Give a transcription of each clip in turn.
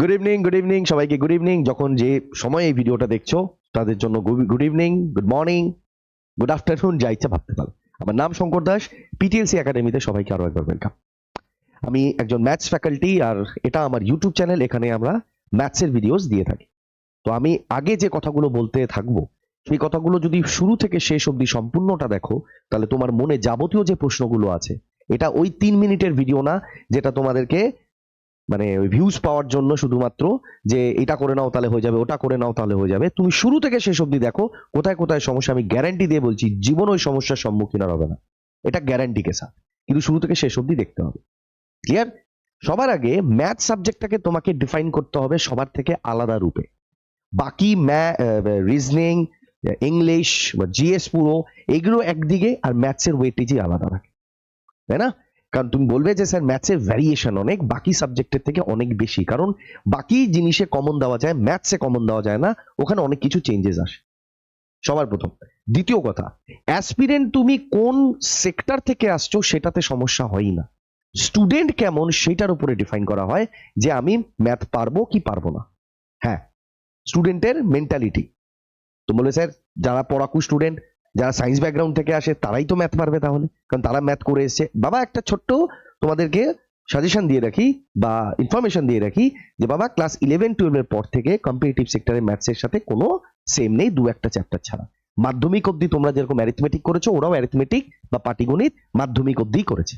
Good evening good evening সবাইকে good evening যখন যে সময় এই ভিডিওটা দেখছ, তাদের জন্য good evening good morning good afternoon যা ইচ্ছা ভাবতে পারো। আমার নাম শঙ্কর দাস পিটিএলসি একাডেমিতে সবাইকে আরও একবার ওয়েলকাম আমি একজন ম্যাথস ফ্যাকাল্টি আর এটা আমার ইউটিউব চ্যানেল এখানে আমরা ম্যাথসের ভিডিওস দিয়ে থাকি। তো আমি আগে যে কথাগুলো বলতে থাকব, সেই কথাগুলো যদি শুরু থেকে শেষ অবধি সম্পূর্ণটা দেখো, তাহলে তোমার মনে যাবতীয় যে প্রশ্নগুলো আছে, এটা ওই তিন মিনিটের ভিডিও না, যেটা তোমাদেরকে মানে ভিউজ পাওয়ার জন্য শুধুমাত্র যে এটা করে নাও তাহলে হয়ে যাবে, ওটা করে নাও তাহলে হয়ে যাবে। তুমি শুরু থেকে শেষ অবধি দেখো, কোথায় কোথায় সমস্যা, আমি গ্যারান্টি দিয়ে বলছি, জীবন ওই সমস্যার সম্মুখীন আর হবে না। এটা গ্যারান্টি কে সাথ কিন্তু শুরু থেকে শেষ অবধি দেখতে হবে। ক্লিয়ার সবার আগে ম্যাথ সাবজেক্টটাকে তোমাকে ডিফাইন করতে হবে সবার থেকে আলাদা রূপে। বাকি রিজনিং ইংলিশ বা জিএস পুরো, এগুলো একদিকে আর ম্যাথসের ওয়েটেজই আলাদা থাকে। তাই না? কারণ তুমি বলবে যে, স্যার ম্যাথসের ভ্যারিয়েশন অনেক, বাকি সাবজেক্টের থেকে অনেক বেশি। কারণ বাকি জিনিসে কমন দেওয়া যায় ম্যাথসে কমন দেওয়া যায় না, ওখানে অনেক কিছু চেঞ্জেস আসে। সবার প্রথম। দ্বিতীয় কথা অ্যাসপিরেন্ট তুমি কোন সেক্টর থেকে আসছো সেটাতে সমস্যা হয় না। স্টুডেন্ট কেমন সেটার উপরে ডিফাইন করা হয় যে, আমি ম্যাথ পারব কি পারব না? হ্যাঁ স্টুডেন্টের মেন্টালিটি তো বলে স্যার, যারা পড়াকু স্টুডেন্ট যারা সায়েন্স ব্যাকগ্রাউন্ড থেকে আসে, তারাই তো ম্যাথ পারবে তাহলে। কারণ তারা ম্যাথ করে এসেছে। বাবা, একটা ছোট্ট তোমাদেরকে সাজেশন দিয়ে রাখি বা ইনফরমেশন দিয়ে রাখি যে, বাবা ক্লাস ইলেভেন টুয়েলভের পর থেকে কম্পিটিটিভ সেক্টরে ম্যাথসের সাথে কোনো সেম নেই, দু একটা চ্যাপ্টার ছাড়া। মাধ্যমিক অবধি তোমরা যেরকম অ্যারিথমেটিক করেছ, ওরাও অ্যারিথমেটিক বা পাটিগণিত মাধ্যমিক অবধি করেছে।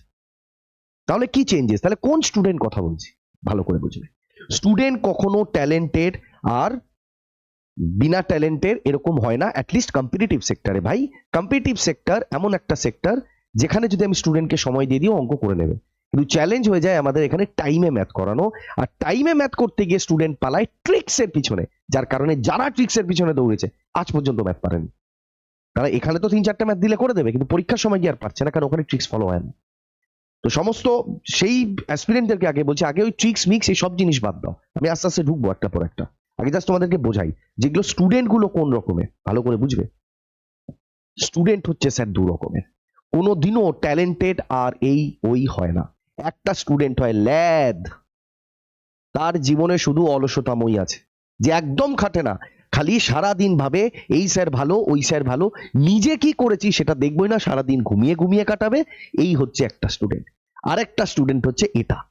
তাহলে কি চেঞ্জেস তাহলে কোন স্টুডেন্ট কথা বলছি? ভালো করে বুঝবে স্টুডেন্ট কখনো ট্যালেন্টেড আর বিনা ট্যালেন্টের এরকম হয় না অ্যাটলিস্ট কম্পিটিটিভ সেক্টরে ভাই কম্পিটিটিভ সেক্টর এমন একটা সেক্টর যেখানে যদি আমি স্টুডেন্টকে সময় দিয়ে দিই অঙ্ক করে নেবে। কিন্তু চ্যালেঞ্জ হয়ে যায় আমাদের এখানে টাইমে ম্যাথ করানো। আর টাইমে ম্যাথ করতে গিয়ে স্টুডেন্ট পালায় ট্রিক্স এর পিছনে, যার কারণে যারা ট্রিক্স এর পিছনে দৌড়েছে, আজ পর্যন্ত ম্যাথ পারেনি। তারা এখানে তো তিন চারটা ম্যাথ দিলে করে দেবে, কিন্তু পরীক্ষার সময় গিয়ে আর পারছে না, কারণ ওখানে ট্রিক্স ফলো হয় না। তো সমস্ত সেই অ্যাসপিরেন্টদেরকে আগে বলছি, আগে ওই ট্রিক্স মিক্স এই সব জিনিস বাদ দাও। আমি আস্তে আস্তে ঢুকবো একটা পর একটা। আগে জাস্ট তোমাদেরকে বোঝাই, যেগুলো স্টুডেন্টগুলো কোন রকমের? ভালো করে বুঝবে? স্টুডেন্ট হচ্ছে স্যার দু রকমের। কোনো দিনও ট্যালেন্টেড আর এই ওই হয় না। একটা স্টুডেন্ট হয় ল্যাদ। তার জীবনে শুধু অলসতাময়ী আছে। যে একদম খাটে না। খালি সারা দিন ভাবে, এই স্যার ভালো, ওই স্যার ভালো। নিজে কি করেছি সেটা দেখবই না সারা দিন ঘুমিয়ে ঘুমিয়ে কাটাবে। এই হচ্ছে একটা স্টুডেন্ট আরেকটা স্টুডেন্ট হচ্ছে এটা।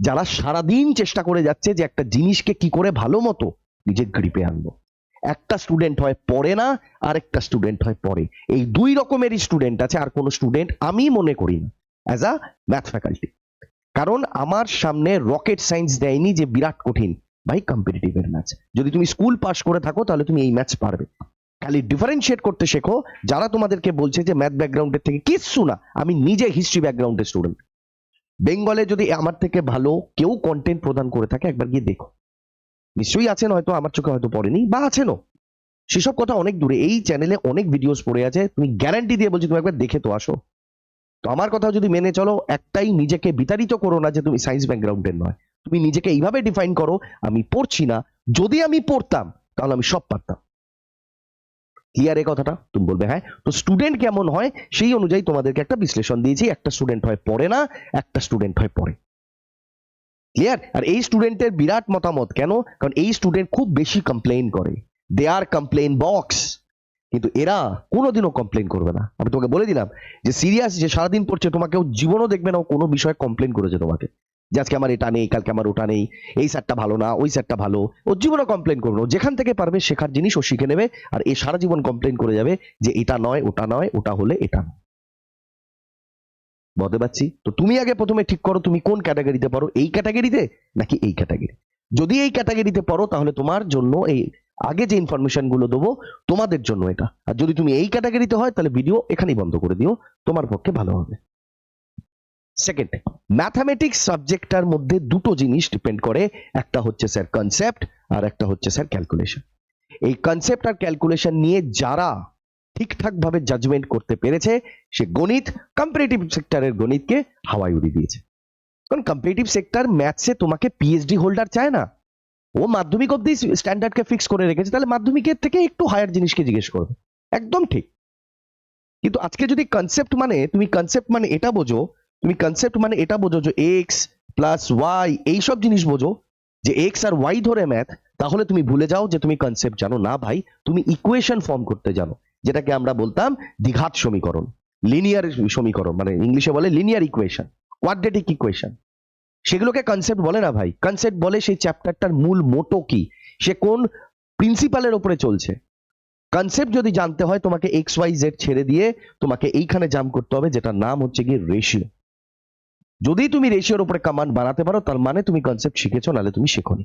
যারা সারাদিন চেষ্টা করে যাচ্ছে যে একটা জিনিসকে কি করে ভালো মতো নিজের গ্রিপে আনব। একটা স্টুডেন্ট হয় পড়ে না, আরেকটা স্টুডেন্ট হয় পড়ে। এই দুই রকমেরই স্টুডেন্ট আছে, আর কোনো স্টুডেন্ট আমি মনে করি না অ্যাজ আ ম্যাথ ফ্যাকাল্টি কারণ আমার সামনে রকেট সায়েন্স দেয়নি যে বিরাট কঠিন, ভাই কম্পিটিটিভের ম্যাথ যদি তুমি স্কুল পাস করে থাকো, তাহলে তুমি এই ম্যাথস পারবে। খালি ডিফারেন্সিয়েট করতে শেখো, যারা তোমাদেরকে বলছে যে ম্যাথ ব্যাকগ্রাউন্ডের থেকে কিচ্ছু না, আমি নিজে হিস্ট্রি ব্যাকগ্রাউন্ডের স্টুডেন্ট বেঙ্গলে যদি আমার থেকে ভালো কেউ কন্টেন্ট প্রদান করে থাকে, একবার গিয়ে দেখো। নিশ্চয়ই আছেন হয়তো, আমার চোখে হয়তো পড়েনি, বা আছেনও। সেসব কথা অনেক দূরে। এই চ্যানেলে অনেক ভিডিওস পড়ে আছে, তুমি গ্যারান্টি দিয়ে বলছি তুমি একবার দেখে তো আসো। তো আমার কথা যদি মেনে চলো, একটাই নিজেকে বিতাড়িত করো না যে তুমি সায়েন্স ব্যাকগ্রাউন্ডের নয়। তুমি নিজেকে এইভাবে ডিফাইন করো, আমি পড়ছি না। যদি আমি পড়তাম, তাহলে আমি সব পারতাম। ক্লিয়ার এই কথাটা? তুমি বলবে হ্যাঁ। তো স্টুডেন্ট কেমন হয়? সেই অনুযায়ী তোমাদেরকে একটা বিশ্লেষণ দিয়েছি। একটা স্টুডেন্ট হয় পড়ে না, একটা স্টুডেন্ট হয় পড়ে। ক্লিয়ার আর এই স্টুডেন্টের বিরাট মতামত, কেন? কারণ এই স্টুডেন্ট খুব বেশি কমপ্লেইন করে। দে আর কমপ্লেইন বক্স কিন্তু এরা কোনোদিনও কমপ্লেন করবে না। আমি তোমাকে বলে দিলাম যে সিরিয়াস যে সারাদিন পড়ছে তোমাকে ও জীবনও দেখবে না কোনো বিষয়ে কমপ্লেন করেছে তোমাকে। যে আজকে আমার এটা নেই, কালকে আমার ওটা নেই, এই স্যারটা ভালো না, ওই স্যারটা ভালো। ও জীবনও কমপ্লেন করবে যেখান থেকে পারবে শেখার জিনিস ও শিখে নেবে, আর এ সারা জীবন কমপ্লেন করে যাবে যে এটা নয়, ওটা নয়, ওটা হলে এটা নয় বলতে পারছি? তো তুমি আগে প্রথমে ঠিক করো, তুমি কোন ক্যাটাগরিতে পারো এই ক্যাটাগরিতে নাকি এই ক্যাটাগরি যদি এই ক্যাটাগরিতে পড়ো, তাহলে তোমার জন্য এই আগে যে ইনফরমেশনগুলো দেবো, তোমাদের জন্য এটা। আর যদি তুমি এই ক্যাটাগরিতে হয়, তাহলে ভিডিও এখানেই বন্ধ করে দিও, তোমার পক্ষে ভালো হবে। সেকেন্ড ম্যাথামেটিক্স সাবজেক্টটার মধ্যে দুটো জিনিস ডিপেন্ড করে। একটা হচ্ছে স্যার কনসেপ্ট আর একটা হচ্ছে স্যার ক্যালকুলেশন এই কনসেপ্ট আর ক্যালকুলেশন নিয়ে যারা ঠিকঠাক ভাবে জাজমেন্ট করতে পেরেছে, সে গণিত কম্পারেটিভ সেক্টরের গণিতকে হাওয়ায় উড়িয়ে দিয়েছে। কারণ কম্পারেটিভ সেক্টর ম্যাথসে তোমাকে পিএইচডি হোল্ডার চায় না। ও মাধ্যমিক অব্দি স্ট্যান্ডার্ডকে ফিক্স করে রেখেছে, তাহলে মাধ্যমিকের থেকে একটু হায়ার জিনিসকে জিজ্ঞেস করবে। একদম ঠিক। কিন্তু আজকে যদি কনসেপ্ট মানে তুমি কনসেপ্ট মানে এটা বোঝো তুমি কনসেপ্ট মানে এটা বোঝো যে এক্স প্লাস ওয়াই এইসব জিনিস বোঝো যে এক্স আর ওয়াই ধরে ম্যাথ তাহলে তুমি ভুলে যাও যে তুমি কনসেপ্ট জানো। না ভাই, তুমি ইকুয়েশন ফর্ম করতে জানো, যেটাকে আমরা বলতাম দ্বিঘাত সমীকরণ লিনিয়ার সমীকরণ মানে ইংলিশে বলে লিনিয়ার ইকুয়েশন কোয়াড্রেটিক ইকুয়েশন সেগুলোকে কনসেপ্ট বলে না ভাই কনসেপ্ট বলে সেই চ্যাপ্টারটার মূল মোটো কি, সে কোন প্রিন্সিপালের উপরে চলছে। কনসেপ্ট যদি জানতে হয় তোমাকে এক্স ওয়াই জেড ছেড়ে দিয়ে তোমাকে এইখানে জাম করতে হবে, যেটার নাম হচ্ছে গিয়ে রেশিও যদি তুমি রেশিওর উপরে কমান্ড বানাতে পারো, তার মানে তুমি কনসেপ্ট শিখেছো, নাহলে তুমি শেখোনি।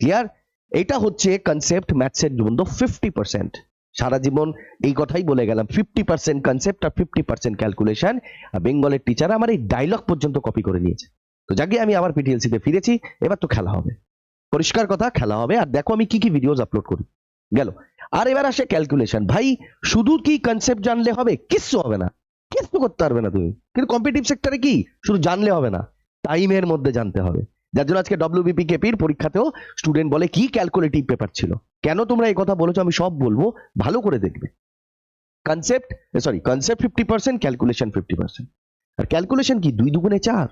ক্লিয়ার এটা হচ্ছে কনসেপ্ট ম্যাথসের জন্য ফিফটি পার্সেন্ট সারা জীবন এই কথাই বলে গেলাম ফিফটি পার্সেন্ট কনসেপ্ট আর ফিফটি পার্সেন্ট ক্যালকুলেশন আর বেঙ্গলের টিচার আমার এই ডায়লগ পর্যন্ত কপি করে নিয়েছে। তো যাকে আমি আবার পিটিএলসি তে ফিরেছি, এবার তো খেলা হবে। পরিষ্কার কথা, খেলা হবে। আর দেখো আমি কি কি ভিডিওস আপলোড করি। গেল। আর এবার আসে ক্যালকুলেশন ভাই, শুধু কি কনসেপ্ট জানলে হবে? কিচ্ছু হবে না। কিচ্ছু করতে পারবে না তুমি। কিন্তু কম্পিটিভ সেক্টরে কি? শুধু জানলে হবে না। টাইমের মধ্যে জানতে হবে। যার জন্য আজকে ডব্লিউবিপি কেপির পরীক্ষাতেও স্টুডেন্ট বলে কি ক্যালকুলেটিভ পেপার ছিল? কেন তোমরা এই কথা বলেছ? আমি সব বলব। ভালো করে দেখবে। Concept sorry concept fifty percent calculation fifty percent আর ক্যালকুলেশন কি? দুই দুগুণে চার।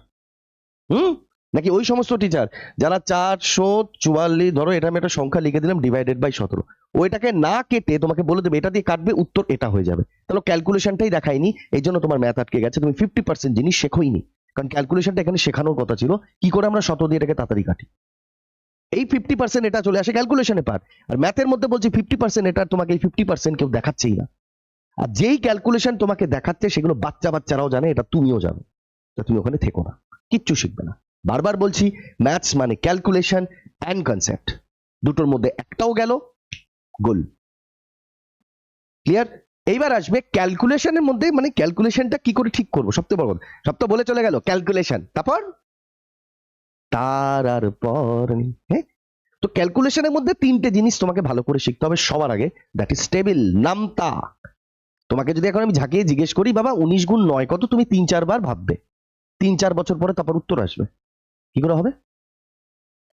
হুম? নাকি ওই সমস্ত টিচার যারা চারশো চুয়াল্লিশ, ধরো এটা আমি একটা সংখ্যা লিখে দিলাম ডিভাইডেড বাই সতেরো, ওইটাকে না কেটে তোমাকে বলে দেবে, এটা দিয়ে কাটবে, উত্তর এটা হয়ে যাবে। তাহলে ক্যালকুলেশনটাই দেখায়নি, এই জন্য তোমার ম্যাথ আটকে গেছে, তুমি ফিফটি পার্সেন্ট জিনিস শেখোইনি। কারণ ক্যালকুলেশনটা এখানে শেখানোর কথা ছিল, কি করে আমরা শত দিয়ে এটাকে তাড়াতাড়ি কাটি? এই ফিফটি পার্সেন্ট এটা চলে আসে ক্যালকুলেশনে পার আর ম্যাথের মধ্যে বলছি ফিফটি পার্সেন্ট এটা তোমাকে এই ফিফটি পার্সেন্ট কেউ দেখাচ্ছেই না। আর যেই ক্যালকুলেশন তোমাকে দেখাচ্ছে, সেগুলো বাচ্চা বাচ্চারাও জানে, এটা তুমিও জানো। তো তুমি ওখানে থেকো না, কিচ্ছু শিখবে না। বারবার বলছি ম্যাথস মানে ক্যালকুলেশন অ্যান্ড কনসেপ্ট দুটোর মধ্যে একটাও গেল, গোল। ক্লিয়ার এইবার আসবে ক্যালকুলেশনের মধ্যে মানে ক্যালকুলেশনটা কি করে ঠিক করব? সবথেকে বড়। সব তো বলে চলে গেল ক্যালকুলেশন তারপর? তার আর পর হ্যাঁ? তো ক্যালকুলেশনের মধ্যে তিনটে জিনিস তোমাকে ভালো করে শিখতে হবে সবার আগে দ্যাট ইজ টেবিল নামতা। তোমাকে যদি এখন আমি ঝাঁকিয়ে জিজ্ঞেস করি, বাবা, উনিশ গুণ নয় কত? তুমি তিন চারবার ভাববে। তিন চার বছর পরে তারপর উত্তর আসবে। কি করে হবে?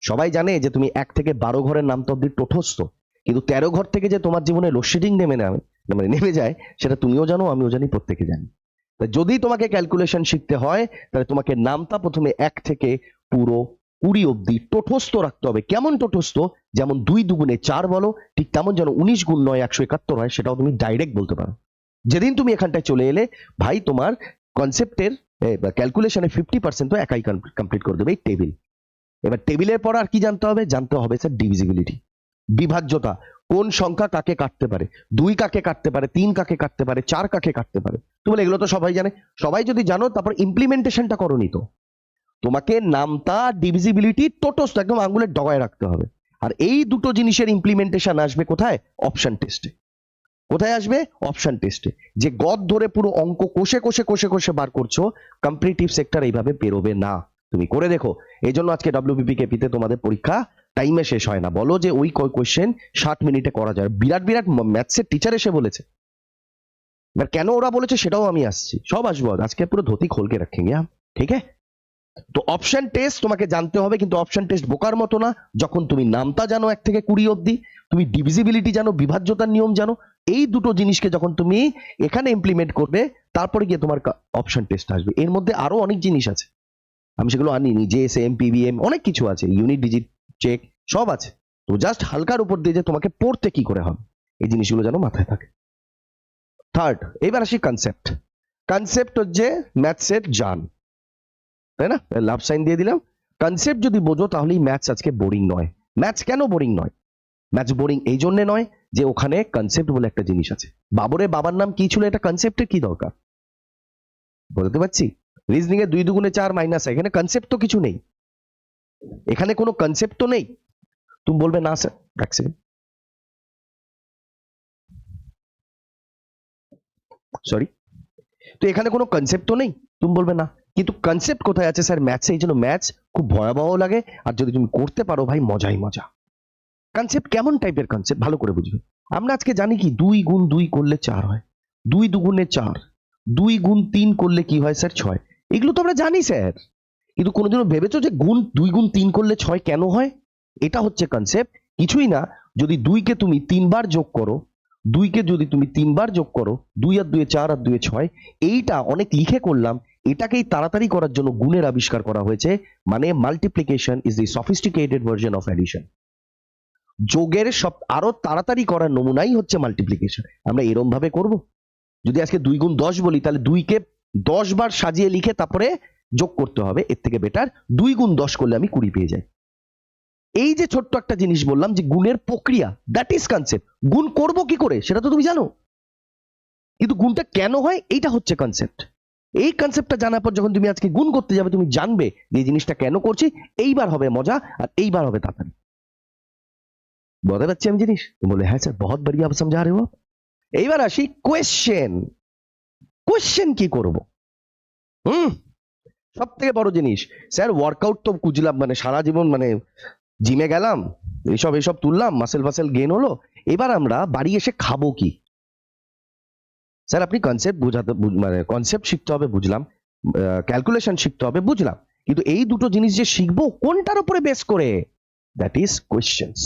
সবাই জানে যে তুমি এক থেকে বারো ঘরের নাম তো অব্দি টোঠস্ত কিন্তু তেরো ঘর থেকে যে তোমার জীবনে লোডশেডিং নেমে নেবে মানে নেমে যায়, সেটা তুমিও জানো, আমিও জানি, প্রত্যেকে জানি। যদি তোমাকে ক্যালকুলেশন শিখতে হয়, তাহলে তোমাকে নামটা প্রথমে এক থেকে পুরো কুড়ি অব্দি টোঠস্থ রাখতে হবে। কেমন টোঠস্থ যেমন দুই দুগুণে চার বলো, ঠিক তেমন যেন উনিশ গুণ নয়, একশো একাত্তর হয়, সেটাও তুমি ডাইরেক্ট বলতে পারো। যেদিন তুমি এখানটায় চলে এলে, ভাই, তোমার কনসেপ্টের ক্যালকুলেশনে ফিফটি পার্সেন্ট তো একাই কমপ্লিট করে দেবে, এই টেবিল এবার টেবিলের পর আর কি জানতে হবে? জানতে হবে স্যার ডিভিজিবিলিটি বিভাজ্যতা, কোন সংখ্যা কাকে কাটতে পারে? দুই কাকে কাটতে পারে? তিন কাকে কাটতে পারে? চার কাকে কাটতে পারে? তুমি বলে এগুলো তো সবাই জানে। সবাই যদি জানো, তারপর ইমপ্লিমেন্টেশনটা করনি তো। তোমাকে নামতা ডিভিজিবিলিটি টোটোস একদম আঙ্গুলের ডগায় রাখতে হবে। আর এই দুটো জিনিসের ইমপ্লিমেন্টেশন আসবে কোথায়? অপশন টেস্টে কোথায় আসবে? অপশন টেস্টে যে গদ ধরে পুরো অঙ্ক কোষে কোষে কোষে কোষে বার করছ কম্পিটিটিভ সেক্টর এইভাবে বেরোবে না। তুমি করে দেখো। এই জন্য আজকে ডব্লিউবিপি কেপিতে তোমাদের পরীক্ষা টাইমে শেষ হয় না। বলো যে ওই কোয়েশ্চেন ষাট মিনিটে করা যায়। বিরাট বিরাট ম্যাথসের টিচার এসে বলেছে। এবার কেন ওরা বলেছে সেটাও আমি আসছি। সব আসব আজকে পুরো ধুতি খোলকে हम ঠিক আছে? তো অপশন টেস্ট তোমাকে জানতে হবে, কিন্তু অপশন টেস্ট বোকার মতো না। যখন তুমি নামতা জানো এক থেকে কুড়ি অবধি, তুমি ডিভিজিবিলিটি জানো, বিভাজ্যতার নিয়ম জানো এই দুটো জিনিসকে যখন তুমি এখানে ইমপ্লিমেন্ট করবে, তারপরে গিয়ে তোমার অপশন টেস্ট আসবে। এর মধ্যে আরও অনেক জিনিস আছে। আমি সেগুলো আনিনি জেএসএম পিবিএম অনেক কিছু আছে। ইউনিট ডিজিট চেক সব আছে। তো জাস্ট হালকার উপর দিয়ে যে তোমাকে পড়তে কি করে হবে, এই জিনিসগুলো যেন মাথায় থাকে। থার্ড এবার আসি কনসেপ্ট কনসেপ্ট হচ্ছে ম্যাথসের জান। তাই না? লাভ সাইন দিয়ে দিলাম। কনসেপ্ট যদি বোঝো তাহলেই ম্যাথস আজকে বোরিং নয়। ম্যাথস কেন বোরিং নয়? ম্যাথস বোরিং এই জন্যে নয় যে ওখানে কনসেপ্ট বলে একটা জিনিস আছে। বাবরের বাবার নাম কি ছিল? এটা কনসেপ্টের কি দরকার? বলতে পারছি? রিজনিং এ দুই দুগুণে চার মাইনাস এখানে কনসেপ্ট তো কিছু নেই। এখানে কোনো কনসেপ্ট তো নেই। তুমি বলবে, না স্যার এক সেকেন্ড সরি তো এখানে কোনো কনসেপ্ট তো নেই? তুমি বলবে, না। কিন্তু কনসেপ্ট কোথায় আছে স্যার ম্যাথসে এই জন্য ম্যাথস খুব ভয়াবহ লাগে। আর যদি তুমি করতে পারো, ভাই, মজাই মজা। কনসেপ্ট কেমন টাইপের কনসেপ্ট ভালো করে বুঝবে। আমরা আজকে জানি কি, দুই গুণ দুই করলে চার হয়। দুই দুগুণে চার, দুই গুণ তিন করলে কি হয় স্যার ছয়। এগুলো তো আমরা জানি স্যার কিন্তু কোনোদিনও ভেবেছো যে গুণ, দুই গুণ তিন করলে ছয় কেন হয়? এটা হচ্ছে কনসেপ্ট কিছুই না, যদি দুইকে তুমি তিনবার যোগ করো, দুইকে যদি তুমি তিনবার যোগ করো, দুই আর দুয়ে চার আর দুয়ে ছয়, এইটা অনেক লিখে করলাম, এটাকেই তাড়াতাড়ি করার জন্য গুণের আবিষ্কার করা হয়েছে মানে multiplication is the sophisticated version of addition যোগের সব আরও তাড়াতাড়ি করার নমুনাই হচ্ছে মাল্টিপ্লিকেশন আমরা এরম ভাবে করব। যদি আজকে দুই গুণ দশ বলি, তাহলে দুইকে দশ বার সাজিয়ে লিখে তারপরে যোগ করতে হবে। এর থেকে বেটার দুই গুণ দশ করলে আমি কুড়ি পেয়ে যাই। এই যে ছোট্ট একটা জিনিস বললাম যে গুণের প্রক্রিয়া দ্যাট ইজ কনসেপ্ট গুণ করব কি করে, সেটা তো তুমি জানো। কিন্তু গুণটা কেন হয়, এইটা হচ্ছে কনসেপ্ট এই কনসেপ্টটা জানার পর যখন তুমি আজকে গুণ করতে যাবে, তুমি জানবে যে জিনিসটা কেন করছি, এইবার হবে মজা আর এইবার হবে তাড়াতাড়ি। বুঝতে পারছি আমি জিনিস বলে হ্যাঁ স্যার বহুত বড়িয়া সমঝা রে এইবার আসি কোয়েশ্চেন কোয়েশ্চেন কি করব হুম সব থেকে বড় জিনিস স্যার ওয়ার্কআউট তো কুজলাম মানে সারা জীবন মানে জিমে গেলাম এসব এসব তুললাম মাসেল ফাসেল গেন হলো এবার আমরা বাড়ি এসে খাব কি স্যার আপনি কনসেপ্ট বোঝাতে মানে কনসেপ্ট শিখতে হবে বুঝলাম ক্যালকুলেশন শিখতে হবে বুঝলাম কিন্তু এই দুটো জিনিস যে শিখব কোনটার উপরে বেস করে দ্যাট ইজ কোয়েশ্চেন্স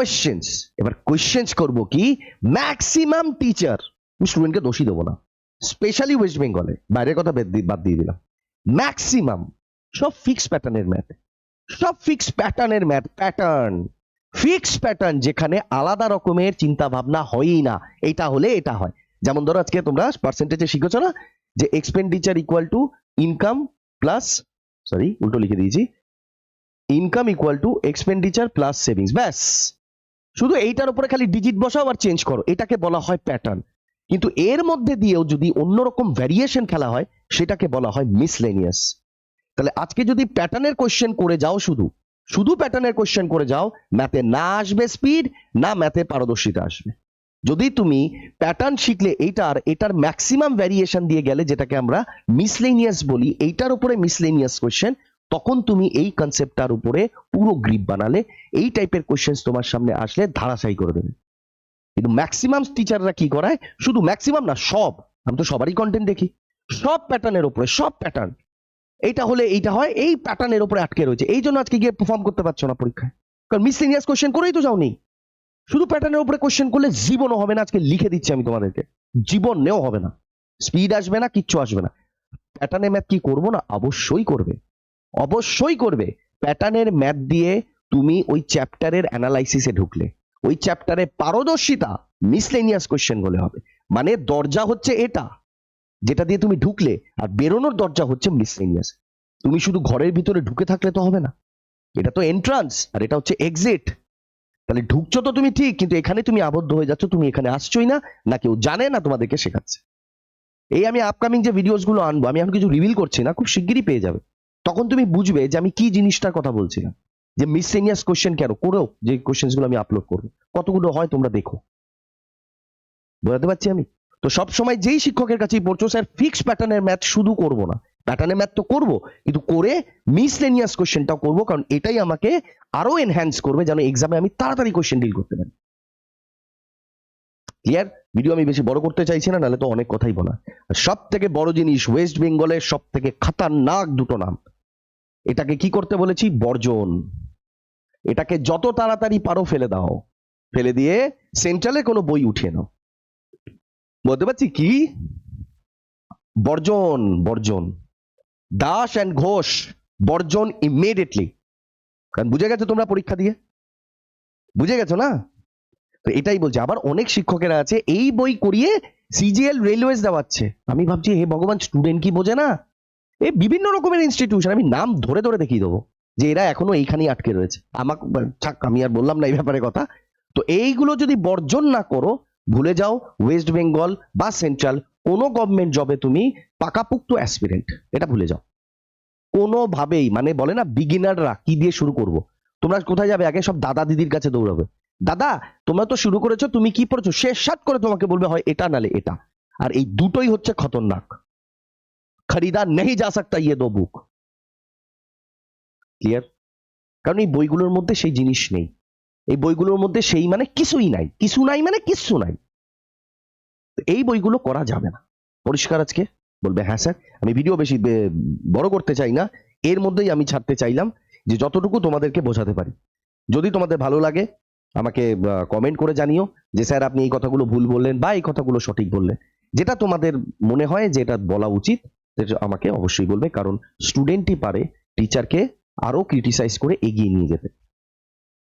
কোয়েশ্চেন্স এবার কোয়েশ্চেন্স করব কি? ম্যাক্সিমাম টিচার স্টুডেন্টকে দোষী দেবো না। স্পেশালি ওয়েস্ট বেঙ্গলে বাইরের কথা বাদ দিয়ে দিলাম। ম্যাক্সিমাম সব ফিক্স প্যাটার্নের ম্যাথ সব ফিক্স প্যাটার্নের ম্যাথ প্যাটার্ন ফিক্স প্যাটার্ন যেখানে আলাদা রকমের চিন্তা ভাবনা হয়ই না। এটা হলে এটা হয়। যেমন ধরো আজকে তোমরা পার্সেন্টেজে শিখেছো না? যে expenditure equal to income plus sorry উল্টো লিখে দিয়েছি। Income equal to expenditure plus savings ব্যাস। শুধু এইটার উপরে খালি ডিজিট বসাও আর চেঞ্জ করো। এটাকে বলা হয় প্যাটার্ন কিন্তু এর মধ্যে দিয়েও যদি অন্যরকম ভ্যারিয়েশন খেলা হয়, সেটাকে বলা হয় মিসলেনিয়াস তাহলে আজকে যদি প্যাটার্নের কোশ্চেন করে যাও শুধু শুধু প্যাটার্নের কোশ্চেন করে যাও ম্যাথে না আসবে স্পিড না ম্যাথে পারদর্শিতা আসবে। যদি তুমি প্যাটার্ন শিখলে এইটার এটার ম্যাক্সিমাম ভ্যারিয়েশন দিয়ে গেলে যেটাকে আমরা মিসলেনিয়াস বলি, এইটার উপরে মিসলেনিয়াস কোশ্চেন তখন তুমি এই কনসেপ্টটার উপরে পুরো গ্রিপ বানালে, এই টাইপের কোশ্চেন তোমার সামনে আসলে ধারাশায়ী করে দেবে। কিন্তু ম্যাক্সিমাম টিচাররা কি করায়? শুধু ম্যাক্সিমাম না, সব। আমি তো সবারই কন্টেন্ট দেখি। সব প্যাটার্নের উপরে, সব প্যাটার্ন এইটা হলে এইটা হয়, এই প্যাটার্নের উপরে আটকে রয়েছে। এই জন্য আজকে গিয়ে পারফর্ম করতে পারছ না পরীক্ষায়। কারণ মিসলিনিয়াস কোশ্চেন করেই তো যাওনি। শুধু প্যাটার্নের উপরে কোশ্চেন করলে জীবনও হবে না, আজকে লিখে দিচ্ছি আমি তোমাদেরকে। জীবন নেও হবে না। স্পিড আসবে না, কিচ্ছু আসবে না। প্যাটার্নে ম্যাথ কি করব না? অবশ্যই করবে। অবশ্যই করবে। প্যাটার্নের ম্যাথ দিয়ে তুমি ওই চ্যাপ্টারের অ্যানালাইসিসে ঢুকলে। ওই চ্যাপ্টারে পারদর্শিতা মিসলেনিয়াস কোশ্চেন বলে হবে। মানে দরজা হচ্ছে এটা, যেটা দিয়ে তুমি ঢুকলে আর বেরোনোর দরজা হচ্ছে মিসলেনিয়াস তুমি শুধু ঘরের ভিতরে ঢুকে থাকলে তো হবে না। এটা তো এন্ট্রান্স আর এটা হচ্ছে এক্সিট তাহলে ঢুকছো তো তুমি ঠিক, কিন্তু এখানে তুমি আবদ্ধ হয়ে যাচ্ছ, তুমি এখানে আসছোই না না কেউ জানে, না তোমাদেরকে শেখাচ্ছে। এই আমি আপকামিং যে ভিডিওসগুলো আনব, আমি এখন কিছু রিভিল করছি না, খুব শিগগিরই পেয়ে যাবে। তখন তুমি বুঝবে যে আমি কি জিনিসটার কথা বলছিলাম। যে মিসলেনিয়াস কোশ্চেন কেন? করেও যে কোশ্চেনগুলো আমি আপলোড করব। কতগুলো হয় তোমরা দেখো। বোঝাতে পারছি আমি? তো সব সময় যেই শিক্ষকের কাছেই পড়ছো, স্যার ফিক্স প্যাটার্নের ম্যাথ শুধু করব না। প্যাটার্নের ম্যাথ তো করব, কিন্তু করে মিসলেনিয়াস কোশ্চেনটাও করব, কারণ এটাই আমাকে আরও এনহ্যান্স করবে যেন এক্সামে আমি তাড়াতাড়ি কোশ্চেন ডিল করতে পারি। ক্লিয়ার ভিডিও আমি বেশি বড় করতে চাইছি না, নাহলে তো অনেক কথাই বলা সব থেকে বড় জিনিস ওয়েস্ট বেঙ্গলের সব থেকে খাতারনাক দুটো নাম। এটাকে কি করতে বলেছি? বর্জন। এটাকে যত তাড়াতাড়ি পারো ফেলে দাও। ফেলে দিয়ে সেন্ট্রালে কোনো বই উঠিয়ে নাও। বলতে পারছি? কি? বর্জন বর্জন। দাস অ্যান্ড ঘোষ, বর্জন ইমিডিয়েটলি কারণ বুঝে গেছো তোমরা পরীক্ষা দিয়ে? বুঝে গেছো না? তো এটাই বলছে, আবার অনেক শিক্ষকেরা আছে, এই বই করিয়ে সিজিএল রেলওয়েজ দেওয়াচ্ছে। আমি ভাবছি, হে ভগবান স্টুডেন্ট কি বোঝে না? এই বিভিন্ন রকমের ইনস্টিটিউশন আমি নাম ধরে ধরে দেখিয়ে দেবো, যে এরা এখনও এইখানেই আটকে রয়েছে। আমাকে থাক, আমি আর বললাম না এই ব্যাপারে কথা। তো এইগুলো যদি বর্জন না করো, ভুলে যাও ওয়েস্ট বেঙ্গল বা সেন্ট্রাল কোনো গভর্নমেন্ট জবে তুমি পাকাপুক্ত অ্যাসপিরেন্ট এটা ভুলে যাও। কোনোভাবেই মানে বলে না বিগিনাররা কি দিয়ে শুরু করব? তোমরা কোথায় যাবে? আগে সব দাদা দিদির কাছে দৌড়াবে। দাদা, তোমরা তো শুরু করেছ, তুমি কি পড়েছো? শেষ সাত করে তোমাকে বলবে, হয় এটা নালে এটা। আর এই দুটোই হচ্ছে খতরনাক। খরিদা নেই যা সকতা ইয়ে দো বুক। ক্লিয়ার কারণ এই বইগুলোর মধ্যে সেই জিনিস নেই। এই বইগুলোর মধ্যে সেই মানে কিছুই নাই। কিছু নাই মানে কিচ্ছু নাই। এই বইগুলো করা যাবে না। পরিষ্কার আজকে? বলবে হ্যাঁ স্যার, আমি ভিডিও বেশি বড় করতে চাই না। এর মধ্যেই আমি ছাড়তে চাইলাম যে যতটুকু তোমাদেরকে বোঝাতে পারি। যদি তোমাদের ভালো লাগে আমাকে কমেন্ট করে জানিও যে, স্যার, আপনি এই কথাগুলো ভুল বললেন বা এই কথাগুলো সঠিক বললেন। যেটা তোমাদের মনে হয় যে, এটা বলা উচিত আমাকে অবশ্যই বলবে, কারণ স্টুডেন্টই পারে টিচারকে আরও ক্রিটিসাইজ করে এগিয়ে নিয়ে যেতে।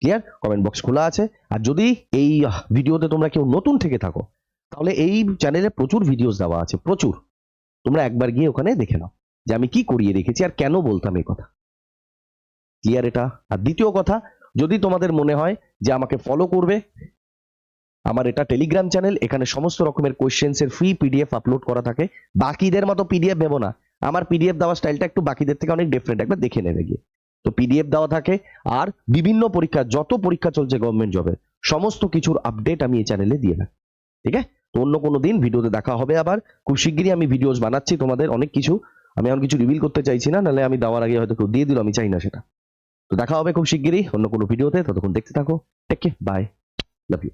ক্লিয়ার কমেন্ট বক্স খোলা আছে। আর যদি এই ভিডিওতে তোমরা কেউ নতুন থেকে থাকো, তাহলে এই চ্যানেলে প্রচুর ভিডিওস দেওয়া আছে, প্রচুর। তোমরা একবার গিয়ে ওখানে দেখে নাও যে, আমি কি করিয়ে রেখেছি আর কেন বলতাম এই কথা। ক্লিয়ার এটা? আর দ্বিতীয় কথা যদি তোমাদের মনে হয় যে আমাকে ফলো করবে, আমার এটা টেলিগ্রাম চ্যানেল এখানে সমস্ত রকমের কোয়েশ্চেন্স এর ফ্রি পিডিএফ আপলোড করা থাকে। বাকিদের মতো পিডিএফ ভেবো না। আমার পিডিএফ দেওয়ার স্টাইলটা একটু বাকিদের থেকে অনেক ডিফারেন্ট একবার দেখে নেবে গিয়ে। তো পিডিএফ দেওয়া থাকে, আর বিভিন্ন পরীক্ষা, যত পরীক্ষা চলছে গভর্নমেন্ট জবের সমস্ত কিছুর আপডেট আমি এই চ্যানেলে দিয়ে রাখি ঠিক আছে? তো অন্য কোনো দিন ভিডিওতে দেখা হবে আবার। খুব শিগগিরই আমি ভিডিওস বানাচ্ছি তোমাদের, অনেক কিছু। আমি এখন কিছু রিভিল করতে চাইছি না, নাহলে আমি দেওয়ার আগে হয়তো কেউ দিয়ে দিল, আমি চাই না সেটা। তো দেখা হবে খুব শিগগিরই অন্য কোনো ভিডিওতে। ততক্ষণ দেখতে থাকো। Take by love you